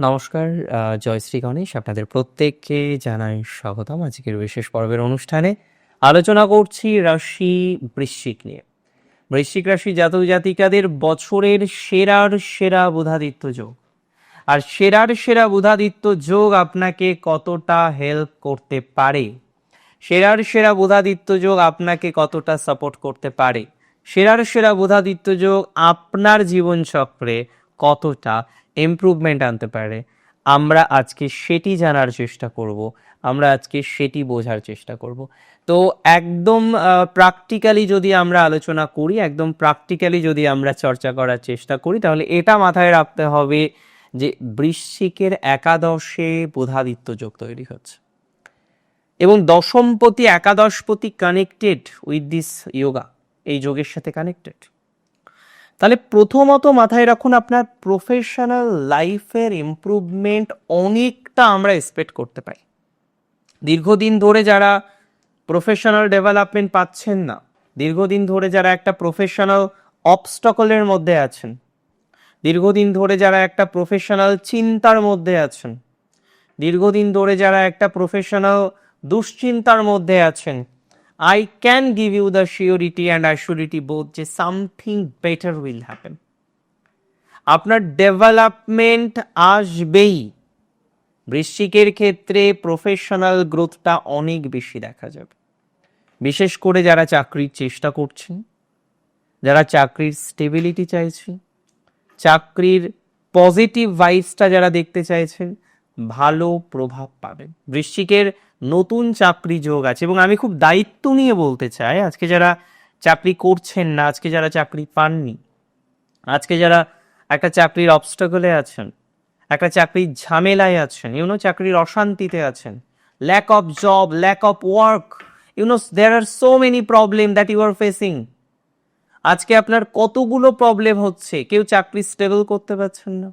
নমস্কার জয় শ্রী গণেশ আপনাদের প্রত্যেককে জানাই স্বাগতম। আজকের বিশেষ পর্বের অনুষ্ঠানে আলোচনা করছি রাশি বৃশ্চিক নিয়ে। বৃশ্চিক রাশি জাতক জাতিকাদের বছরের সেরার সেরা বুধাদিত্য যোগ। আর সেরার সেরা বুধাদিত্য যোগ আপনাকে কতটা হেল্প করতে পারে? সেরার সেরা বুধাদিত্য যোগ আপনাকে কতটা সাপোর্ট করতে পারে? সেরার সেরা বুধাদিত্য যোগ আপনার জীবনচক্রে কতটা ইমপ্রুভমেন্ট আনতে পারে, আমরা আজকে সেটি জানার চেষ্টা করব, আমরা আজকে সেটি বোঝার চেষ্টা করব। তো একদম প্র্যাকটিক্যালি যদি আমরা আলোচনা করি, একদম প্র্যাকটিক্যালি যদি আমরা চর্চা করার চেষ্টা করি, তাহলে এটা মাথায় রাখতে হবে যে বৃশ্চিকের একাদশে বুধাদিত্য যোগ তৈরি হচ্ছে। এবং দশমপতি একাদশপতি কানেক্টেড উইথ দিস ইয়োগা এই যোগের সাথে কানেক্টেড তাহলে প্রথমত মাথায় রাখুন আপনার প্রফেশনাল লাইফের ইমপ্রুভমেন্ট অনেকটা আমরা এক্সপেক্ট করতে পারি। দীর্ঘদিন ধরে যারা প্রফেশনাল ডেভেলপমেন্ট পাচ্ছেন না, দীর্ঘদিন ধরে যারা একটা প্রফেশনাল অবস্টকলের মধ্যে আছেন, দীর্ঘদিন ধরে যারা একটা প্রফেশনাল চিন্তার মধ্যে আছেন, দীর্ঘদিন ধরে যারা একটা প্রফেশনাল দুশ্চিন্তার মধ্যে আছেন I can give you the surety and assurity both যে সামথিং বেটার উইল হ্যাপেন আপনার ডেভেলপমেন্ট আসবেই। বৃশ্চিকের ক্ষেত্রে প্রফেশনাল গ্রোথটা অনেক বেশি দেখা যাবে। বিশেষ করে যারা চাকরির চেষ্টা করছেন, যারা চাকরির স্টেবিলিটি চাইছেন, চাকরির পজিটিভ ভাইবসটা যারা দেখতে চাইছেন, ভালো প্রভাব পাবেন। বৃশ্চিকের নতুন চাকরি যোগ আছে এবং আমি খুব দায়িত্ব নিয়ে বলতে চাই, আজকে যারা চাকরি করছেন না, আজকে যারা চাকরি পাননি, আজকে যারা একটা চাকরির অবস্টাকলে আছেন, একটা চাকরির ঝামেলায় আছেন ইউনো চাকরির অশান্তিতে আছেন lack of job lack of work you know there are so many problem that you are facing আজকে আপনার কতগুলো প্রবলেম হচ্ছে? কেউ চাকরি স্টেবল করতে পারছেন না,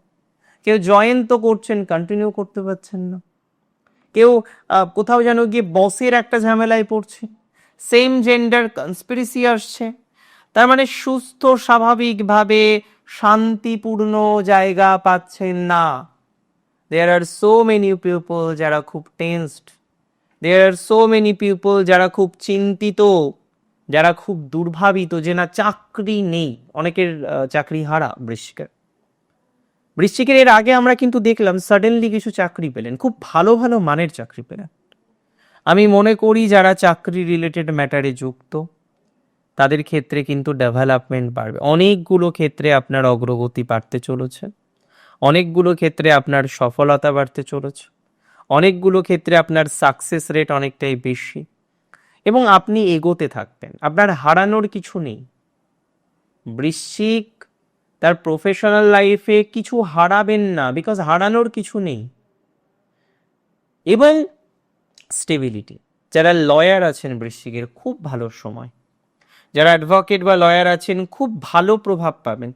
কেউ জয়েন তো করছেন কন্টিনিউ করতে পারছেন না। কেউ কোথাও যেন গিয়ে বসের একটা ঝামেলায় পড়ছে। সেম জেন্ডার কনস্পিরেসি আসছে। তার মানে সুস্থ, স্বাভাবিকভাবে শান্তিপূর্ণ জায়গা পাচ্ছেন না। There are so many people যারা খুব tensed there are so many people যারা খুব চিন্তিত। যারা খুব দুর্ভাবিত যে না চাকরি নেই। অনেকের চাকরি হারা বৃশ্চিকের বৃশ্চিকের এর আগে আমরা কিন্তু দেখলাম সাডেনলি কিছু চাকরি পেলেন, খুব ভালো ভালো মানের চাকরি পেলেন। আমি মনে করি যারা চাকরি রিলেটেড ম্যাটারে যুক্ত, তাদের ক্ষেত্রে কিন্তু ডেভেলপমেন্ট বাড়বে। অনেকগুলো ক্ষেত্রে আপনার অগ্রগতি বাড়তে চলেছে, অনেকগুলো ক্ষেত্রে আপনার সফলতা বাড়তে চলেছে, অনেকগুলো ক্ষেত্রে আপনার সাকসেস রেট অনেকটাই বেশি এবং আপনি এগোতে থাকবেন। আপনার হারানোর কিছু নেই। বৃশ্চিক তার প্রফেশনাল লাইফে কিছু হারাবেন না বিকজ হারানোর কিছু নেই। এবং স্টেবিলিটি যারা লয়ার আছেন বৃশ্চিকের, খুব ভালো সময়। যারা অ্যাডভোকেট বা লয়ার আছেন, খুব ভালো প্রভাব পাবেন।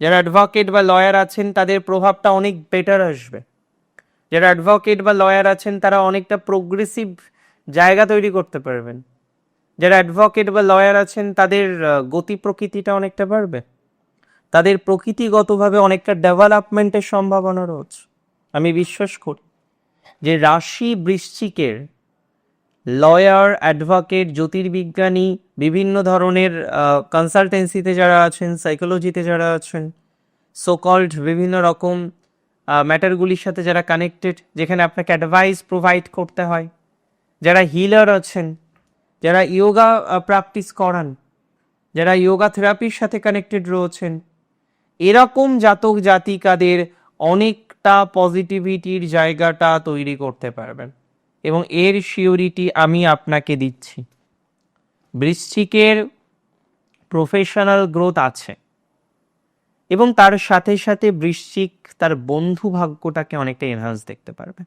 যারা অ্যাডভোকেট বা লয়ার আছেন, তাদের প্রভাবটা অনেক বেটার আসবে। যারা অ্যাডভোকেট বা লয়ার আছেন, তারা অনেকটা প্রোগ্রেসিভ জায়গা তৈরি করতে পারবেন। যারা অ্যাডভোকেট বা লয়ার আছেন, তাদের গতি প্রকৃতিটা অনেকটা বাড়বে। তাদের প্রকৃতিগতভাবে অনেকটা ডেভেলপমেন্টের সম্ভাবনা রয়েছে। আমি বিশ্বাস করি যে রাশি বৃশ্চিকের লয়ার, অ্যাডভোকেট, জ্যোতির্বিজ্ঞানী, বিভিন্ন ধরনের কনসালটেন্সিতে যারা আছেন সাইকোলজিতে যারা আছেন সোকল্ড বিভিন্ন রকম ম্যাটারগুলির সাথে যারা কানেক্টেড যেখানে আপনাকে অ্যাডভাইস প্রোভাইড করতে হয়। যারা হিলার আছেন, যারা ইয়োগা প্র্যাকটিস করান, যারা ইয়োগা থেরাপির সাথে কানেক্টেড রয়েছেন এরকম জাতক জাতিকাদের অনেকটা পজিটিভিটির জায়গাটা তৈরি করতে পারবেন। এবং এর শিওরিটি আমি আপনাকে দিচ্ছি। বৃশ্চিকের প্রফেশনাল গ্রোথ আছে। এবং তার সাথে সাথে বৃশ্চিক তার বন্ধু ভাগ্যটাকে অনেকটা এনহান্স দেখতে পারবে।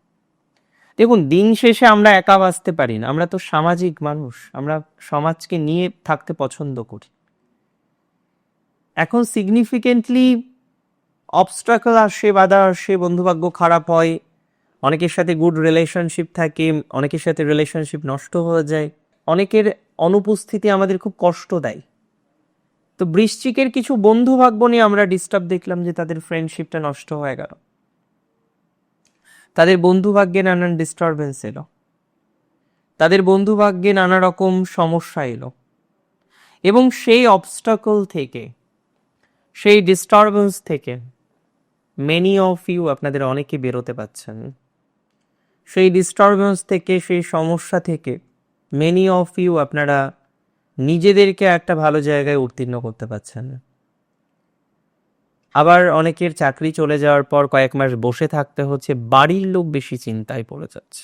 দেখুন, দিন শেষে আমরা একা বাঁচতে পারি না। আমরা তো সামাজিক মানুষ। আমরা সমাজকে নিয়ে থাকতে পছন্দ করি। এখন সিগনিফিকেন্টলি অবস্ট্রাকল আসে, বাধা আসে, বন্ধুভাগ্য খারাপ হয়, অনেকের সাথে গুড রিলেশনশিপ থাকে, অনেকের সাথে রিলেশনশিপ নষ্ট হয়ে যায়, অনেকের অনুপস্থিতি আমাদের খুব কষ্ট দেয়। তো বৃশ্চিকের কিছু বন্ধু ভাগ্য নিয়ে আমরা ডিস্টার্ব দেখলাম যে তাদের ফ্রেন্ডশিপটা নষ্ট হয়ে গেল। তাদের বন্ধু ভাগ্যে নানান ডিস্টারবেন্স এলো। তাদের বন্ধু ভাগ্যে নানা রকম সমস্যা এলো। এবং সেই অবস্টাকল থেকে সেই ডিস্টারবেন্স থেকে মেনি অফ ইউ আপনাদের অনেকে বেরোতে পাচ্ছেন। সেই ডিস্টারবেন্স থেকে, সেই সমস্যা থেকে মেনি অফ ইউ আপনারা নিজেদেরকে একটা ভালো জায়গায় উত্তীর্ণ করতে পারছেন না আবার অনেকের চাকরি চলে যাওয়ার পর কয়েক মাস বসে থাকতে হচ্ছে, বাড়ির লোক বেশি চিন্তায় পড়ে যাচ্ছে।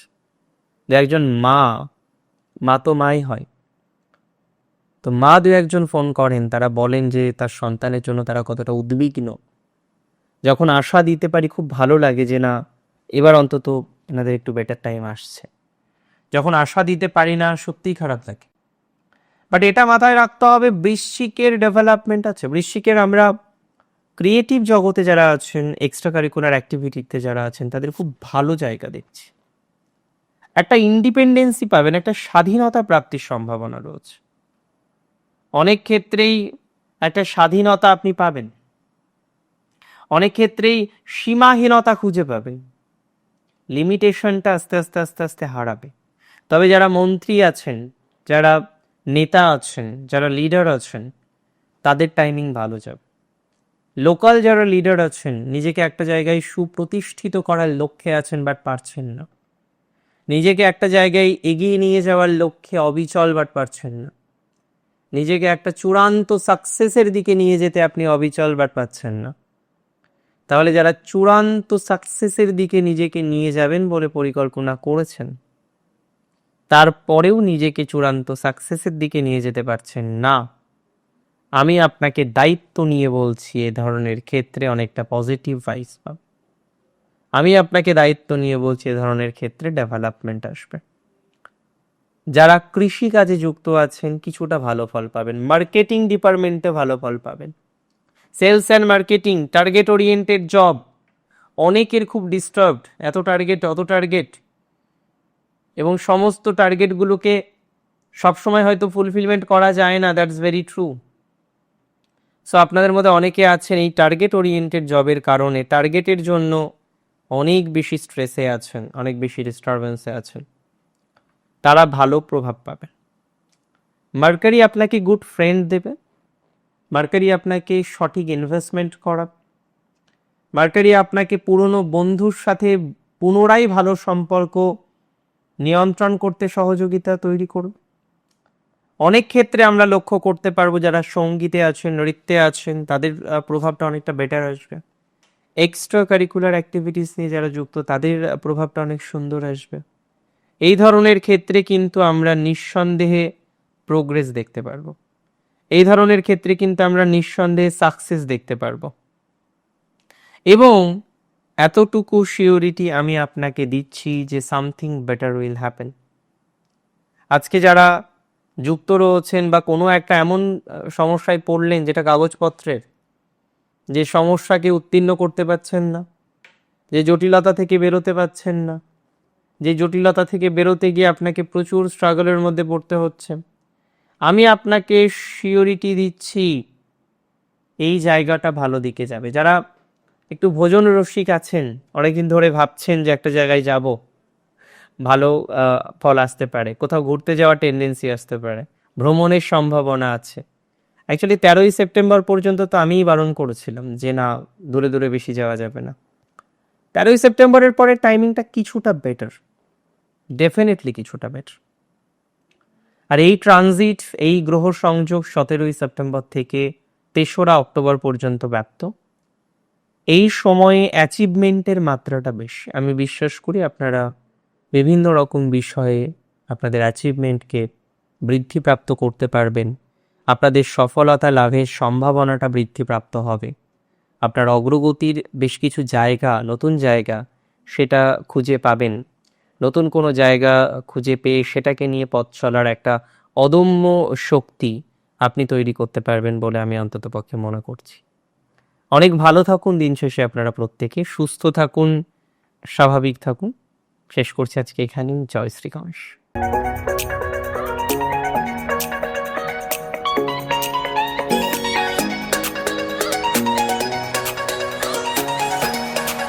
যে একজন মা মা তো মাই হয়। তো মা দু একজন ফোন করেন, তারা বলেন যে তার সন্তানের জন্য তারা কতটা উদ্বিগ্ন। যখন আশা দিতে পারি খুব ভালো লাগে যে না, এবার অন্তত এনাদের একটু বেটার টাইম আসছে। যখন আশা দিতে পারি না, সত্যিই খারাপ লাগে। বাট এটা মাথায় রাখতে হবে, বৃশ্চিকের ডেভেলপমেন্ট আছে। বৃশ্চিকের আমরা ক্রিয়েটিভ জগতে যারা আছেন এক্সট্রা কারিকুলার অ্যাক্টিভিটিতে যারা আছেন, তাদের খুব ভালো জায়গা দেখছি। একটা ইন্ডিপেন্ডেন্সি পাবেন, একটা স্বাধীনতা প্রাপ্তির সম্ভাবনা রয়েছে। অনেক ক্ষেত্রেই একটা স্বাধীনতা আপনি পাবেন। অনেক ক্ষেত্রেই সীমাহীনতা খুঁজে পাবেন। লিমিটেশনটা আস্তে আস্তে আস্তে আস্তে হারাবে। তবে যারা মন্ত্রী আছেন, যারা নেতা আছেন, যারা লিডার আছেন, তাদের টাইমিং ভালো যাবে। লোকাল যারা লিডার আছেন, নিজেকে একটা জায়গায় সুপ্রতিষ্ঠিত করার লক্ষ্যে আছেন বাট পারছেন না। নিজেকে একটা জায়গায় এগিয়ে নিয়ে যাওয়ার লক্ষ্যে অবিচল বাট পারছেন না। নিজেকে একটা চূড়ান্ত সাকসেসের দিকে নিয়ে যেতে আপনি অবিচল বাট পাচ্ছেন না। তাহলে যারা চূড়ান্ত সাকসেসের দিকে নিজেকে নিয়ে যাবেন বলে পরিকল্পনা করেছেন, তারপরেও নিজেকে চূড়ান্ত সাকসেসের দিকে নিয়ে যেতে পারছেন না। আমি আপনাকে দায়িত্ব নিয়ে বলছি এ ধরনের ক্ষেত্রে অনেকটা পজিটিভ ভাইস পাব আমি আপনাকে দায়িত্ব নিয়ে বলছি এ ধরনের ক্ষেত্রে ডেভেলপমেন্ট আসবে। যারা কৃষি কাজে যুক্ত আছেন, কিছুটা ভালো ফল পাবেন। মার্কেটিং ডিপার্টমেন্টে ভালো ফল পাবেন। Sales and marketing, target oriented job. অনেকের খুব ডিস্টার্বড, এত টার্গেট, অত টার্গেট। এবং সমস্ত টার্গেটগুলোকে সবসময় হয়তো ফুলফিলমেন্ট করা যায় না দ্যাটস ভেরি ট্রু সো আপনাদের মধ্যে অনেকে আছেন এই টার্গেট ওরিয়েন্টেড জবের কারণে। টার্গেটের জন্য অনেক বেশি স্ট্রেসে আছেন, অনেক বেশি ডিস্টারবেন্সে আছেন। তারা ভালো প্রভাব পাবে। মার্কারি আপনাকে গুড ফ্রেন্ড দেবে। মার্কারি আপনাকে সঠিক ইনভেস্টমেন্ট করা মার্কারি আপনাকে পুরনো বন্ধুর সাথে পুনরায় ভালো সম্পর্ক নিয়ন্ত্রণ করতে সহযোগিতা তৈরি করবে। অনেক ক্ষেত্রে আমরা লক্ষ্য করতে পারব, যারা সঙ্গীতে আছেন, নৃত্যে আছেন, তাদের প্রভাবটা অনেকটা বেটার আসবে। এক্সট্রা কারিকুলার অ্যাক্টিভিটিস নিয়ে যারা যুক্ত, তাদের প্রভাবটা অনেক সুন্দর আসবে। এই ধরনের ক্ষেত্রে কিন্তু আমরা নিঃসন্দেহে প্রোগ্রেস দেখতে পারব। এই ধরনের ক্ষেত্রে কিন্তু আমরা নিঃসন্দেহে সাকসেস দেখতে পারব। এবং এতটুকু শিওরিটি আমি আপনাকে দিচ্ছি যে সামথিং বেটার উইল হ্যাপেন আজকে যারা যুক্ত রয়েছেন বা কোনো একটা এমন সমস্যায় পড়লেন যেটা কাগজপত্রের, যে সমস্যাকে উত্তীর্ণ করতে পারছেন না, যে জটিলতা থেকে বেরোতে পারছেন না যে জটিলতা থেকে বেরোতে গিয়ে আপনাকে প্রচুর স্ট্রাগলের মধ্যে পড়তে হচ্ছে। আমি আপনাকে শিওরিটি দিচ্ছি, এই জায়গাটা ভালো দিকে যাবে। যারা একটু ভোজন রসিক আছেন, অনেকদিন ধরে ভাবছেন যে একটা জায়গায় যাব, ভালো ফল আসতে পারে। কোথাও ঘুরতে যাওয়ার টেন্ডেন্সি আসতে পারে। ভ্রমণের সম্ভাবনা আছে। অ্যাকচুয়ালি তেরোই সেপ্টেম্বর পর্যন্ত তো আমিই বারণ করেছিলাম যে না, দূরে দূরে বেশি যাওয়া যাবে না। তেরোই সেপ্টেম্বরের পরে টাইমিংটা কিছুটা বেটার ডেফিনেটলি কিছুটা বেটার আর এই ট্রানজিট এই গ্রহ সংযোগ সতেরোই সেপ্টেম্বর থেকে তেসরা অক্টোবর পর্যন্ত ব্যাপ্ত। এই সময়ে অ্যাচিভমেন্টের মাত্রাটা বেশি। আমি বিশ্বাস করি আপনারা বিভিন্ন রকম বিষয়ে আপনাদের অ্যাচিভমেন্টকে বৃদ্ধিপ্রাপ্ত করতে পারবেন। আপনাদের সফলতা লাভের সম্ভাবনাটা বৃদ্ধিপ্রাপ্ত হবে। আপনার অগ্রগতির বেশ কিছু জায়গা, নতুন জায়গা, সেটা খুঁজে পাবেন। নতুন কোনো জায়গা খুঁজে পেয়ে সেটাকে নিয়ে পথ চলার একটা অদম্য শক্তি আপনি তৈরি করতে পারবেন বলে আমি অন্তত পক্ষে মনে করছি। অনেক ভালো থাকুন, দিন শেষে আপনারা প্রত্যেকে। সুস্থ থাকুন, স্বাভাবিক থাকুন। শেষ করছি আজকে এখানেই। জয় শ্রীগণেশ